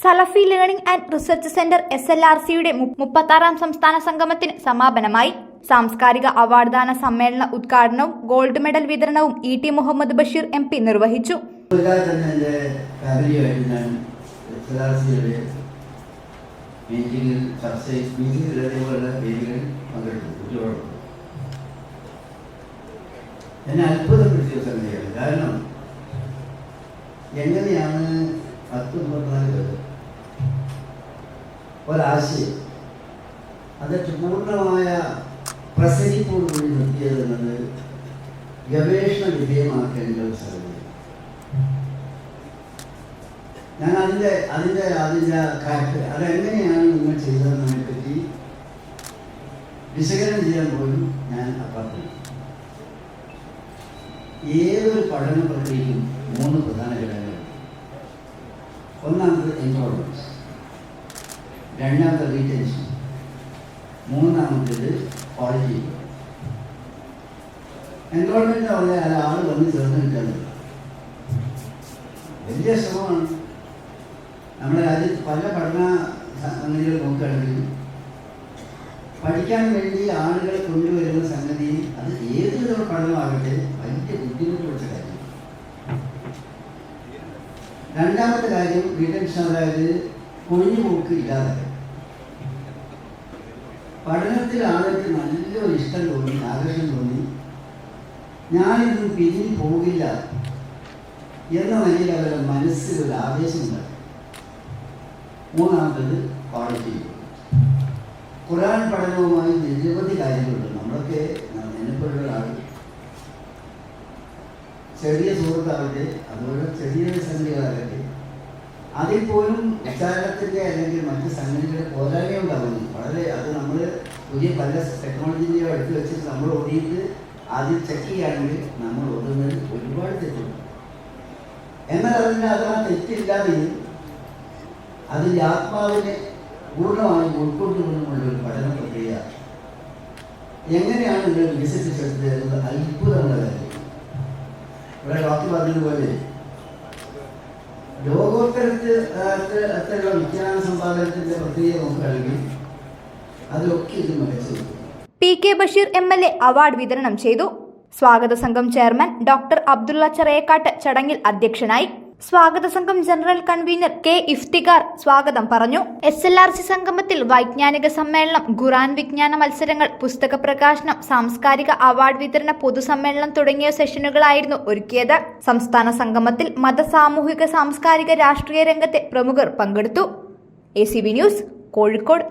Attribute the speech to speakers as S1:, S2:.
S1: Salafi learning and research centre S L R സിയുടെ മുപ്പത്താറാം സംസ്ഥാന സംഗമത്തിന് സമാപനമായി. സാംസ്കാരിക അവാർഡ് ദാന സമ്മേളന ഉദ്ഘാടനവും ഗോൾഡ് മെഡൽ വിതരണവും E T Muhammad Basheer M P നിർവഹിച്ചു.
S2: എന്നെ അത്ഭുതപ്പെടുത്തിയ സംഗതിയാണ്. കാരണം എങ്ങനെയാണ് പത്ത് മുപ്പത്തിനാല് ഒരാശയം. അത് പൂർണമായ പ്രസരിപ്പോടുകൂടി നിർത്തിയത് എന്നത് ഗവേഷണ വിധേയമാക്കേണ്ട ഒരു സംഗതിയാണ് ഞാൻ അതിന്റെ അതിന്റെ അതിന്റെ കാറ്റ് അതെങ്ങനെയാണ് നിങ്ങൾ ചെയ്തതെന്നതിനെ പറ്റി വിശകലനം ചെയ്യാൻ പോലും ഞാൻ അപ്പാർട്ടില്ല ഏതൊരു പഠന പ്രക്രിയയും മൂന്ന് പ്രധാന റീറ്റൻഷൻ മൂന്നാമത്തേത് ക്വാളിറ്റി എൻറോൾമെന്റ് അവിടെ ആൾ വന്ന് ചേർന്ന് കിട്ടുന്നത് വലിയ ശ്രമമാണ്. നമ്മുടെ രാജ്യത്ത് പല പഠന സംഗതികൾ നോക്കുകയാണെങ്കിൽ പഠിക്കാൻ വേണ്ടി ആളുകളെ കൊണ്ടുവരുന്ന സംഗതി അത് ഏത് വിധമുള്ള പഠനമാകട്ടെ വലിയ ബുദ്ധിമുട്ട് പിടിച്ച കാര്യം. രണ്ടാമത്തെ കാര്യം റീറ്റൻഷൻ അതായത് കൊഴിഞ്ഞുപോക്ക് ഇല്ലാതെ പഠനത്തിൽ ആളുകൾക്ക് നല്ലൊരു ഇഷ്ടം തോന്നി ആകർഷണം തോന്നി. ഞാനിത് പിരിഞ്ഞു പോകില്ല എന്ന നിലയിൽ അവരുടെ മനസ്സിൽ ഒരു ആവേശമുണ്ട് മൂന്നാമത്തത് ക്വാളിറ്റി ഖുറാൻ പഠനവുമായി നിരവധി കാര്യങ്ങളുണ്ട്. നമ്മളൊക്കെ ആൾ ചെറിയ സുഹൃത്താകട്ടെ അതുപോലെ ചെറിയ സംഗതികളാകട്ടെ അതിൽ പോലും വിചാരത്തിന്റെ അല്ലെങ്കിൽ മറ്റ് സംഗതികളുടെ പോരായ്മ ഉണ്ടാകുന്നു വളരെ അത് നമ്മൾ പുതിയ പല ടെക്നോളജിന്റെയോ എടുത്ത് വെച്ചിട്ട് നമ്മൾ ഓടിയിട്ട് ആദ്യം ചെക്ക് ചെയ്യുകയാണെങ്കിൽ നമ്മൾ ഓടുന്നതിൽ ഒരുപാട് തെറ്റുണ്ട്. എന്നാൽ അതിന്റെ അത് ആ തെറ്റില്ലാതെയും അതിന്റെ ആത്മാവിനെ പൂർണമായും ഉൾക്കൊണ്ടുകൊണ്ടുമുള്ള ഒരു പഠന പ്രക്രിയ. എങ്ങനെയാണ് നിങ്ങൾ വികസിപ്പിച്ചെടുത്തത് എന്നത് അത്ഭുതമുള്ള കാര്യം. ഇവിടെ ഡോക്ടർ പറഞ്ഞതുപോലെ ലോകോത്തരത്തിൽ അത്തരം വിജ്ഞാന സമ്പാദനത്തിന്റെ പ്രക്രിയ നോക്കുകയാണെങ്കിൽ
S1: P K Basheer M L A award വിതരണം ചെയ്തു. സ്വാഗത സംഘം ചെയർമാൻ ഡോക്ടർ അബ്ദുള്ള ചെറയക്കാട്ട് ചടങ്ങിൽ അധ്യക്ഷനായി. സ്വാഗത സംഘം ജനറൽ കൺവീനർ കെ ഇഫ്തിഖാർ സ്വാഗതം പറഞ്ഞു. എസ് എൽ ആർ സി സംഗമത്തിൽ വൈജ്ഞാനിക സമ്മേളനം ഖുറാൻ വിജ്ഞാന മത്സരങ്ങൾ പുസ്തക പ്രകാശനം സാംസ്കാരിക അവാർഡ് വിതരണ പൊതുസമ്മേളനം തുടങ്ങിയ സെഷനുകളായിരുന്നു ഒരുക്കിയത്. സംസ്ഥാന സംഗമത്തിൽ മത സാമൂഹിക സാംസ്കാരിക രാഷ്ട്രീയ രംഗത്തെ പ്രമുഖർ പങ്കെടുത്തു. A news Kozhikode.